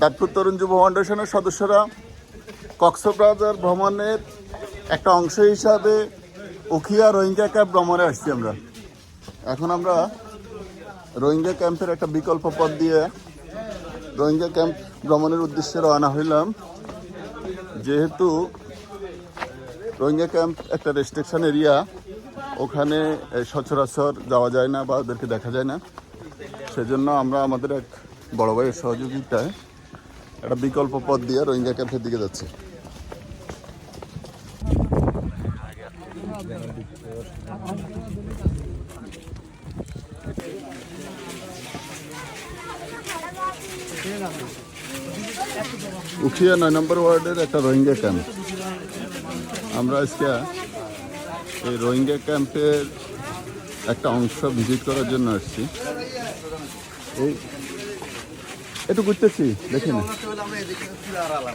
দাঁতপুর তরুণ যুব ফাউন্ডেশনের সদস্যরা কক্সবাজার ভ্রমণের একটা অংশ হিসাবে উখিয়া রোহিঙ্গা ক্যাম্প ভ্রমণে আসছি আমরা। এখন আমরা রোহিঙ্গা ক্যাম্পের একটা বিকল্প পথ দিয়ে রোহিঙ্গা ক্যাম্প ভ্রমণের উদ্দেশ্যে রওনা হইলাম। যেহেতু রোহিঙ্গা ক্যাম্প একটা রেস্ট্রিকশন এরিয়া, ওখানে সচরাচর যাওয়া যায় না বা ওদেরকে দেখা যায় না। সেজন্য আমরা আমাদের এক বড় ভাইয়ের সহযোগিতায় একটা বিকল্প পথ দিয়ে রোহিঙ্গা ক্যাম্পের দিকে যাচ্ছে। উখিয়া নয় নম্বর ওয়ার্ডের একটা রোহিঙ্গা ক্যাম্প। আমরা আজকে এই রোহিঙ্গা ক্যাম্পের একটা অংশ ভিজিট করার জন্য আসছি। এই একটু ঘুরতেছি দেখি না।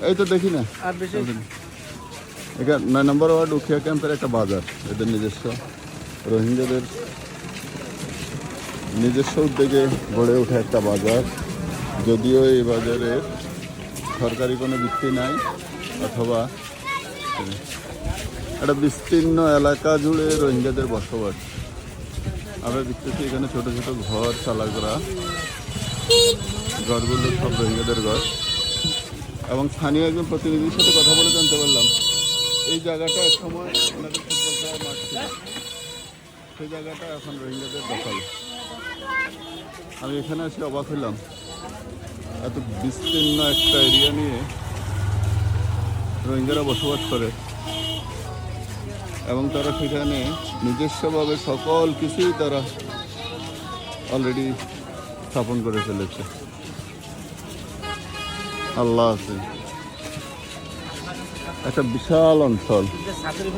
এই তো দেখি না। এখানে নয় নম্বর ওয়ার্ড উখিয়া ক্যাম্পের একটা বাজার এদের নিজস্ব। রোহিঙ্গাদের নিজস্ব উদ্যোগে গড়ে ওঠা একটা বাজার। যদিও এই বাজারে সরকারি কোনো ভিত্তি নাই অথবা একটা বিস্তীর্ণ এলাকা জুড়ে রোহিঙ্গাদের বসবাস। আমরা দেখতেছি এখানে ছোট ছোট ঘর চালা করা ঘরগুলো সব রোহিঙ্গাদের ঘর। এবং স্থানীয় একজন প্রতিনিধির সাথে কথা বলে জানতে পারলাম। এই জায়গাটা এক সময় ওনাদের ফুটবল খেলার মাঠ ছিল। সেই জায়গাটা এখন রোহিঙ্গাদের দখল। আমি এখানে এসে অবাক হইলাম এত বিস্তীর্ণ একটা এরিয়া নিয়ে রোহিঙ্গারা বসবাস করে। এবং তারা সেখানে নিজস্বভাবে সকল কিছুই তারা অলরেডি স্থাপন করে ফেলেছে। আল্লাহ আছে একটা বিশাল অঞ্চল।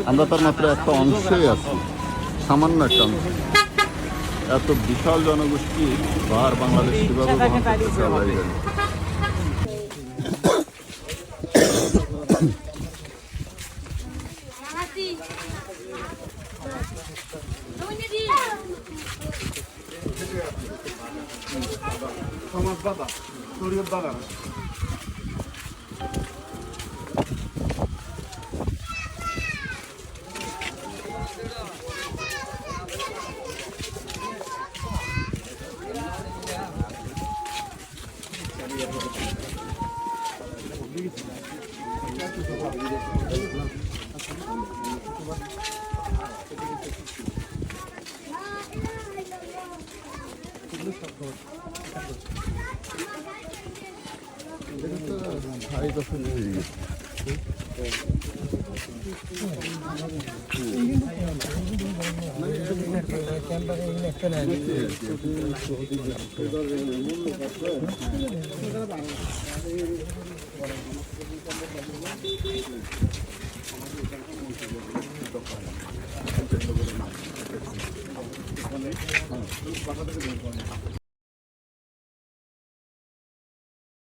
আমরা তার মাত্র একটা অংশই আছি। সামান্য একটা অংশ। এত বিশাল জনগোষ্ঠী বার বাংলাদেশ কীভাবে baba. Nuriye baba. Thank you. একটা পাঠাতে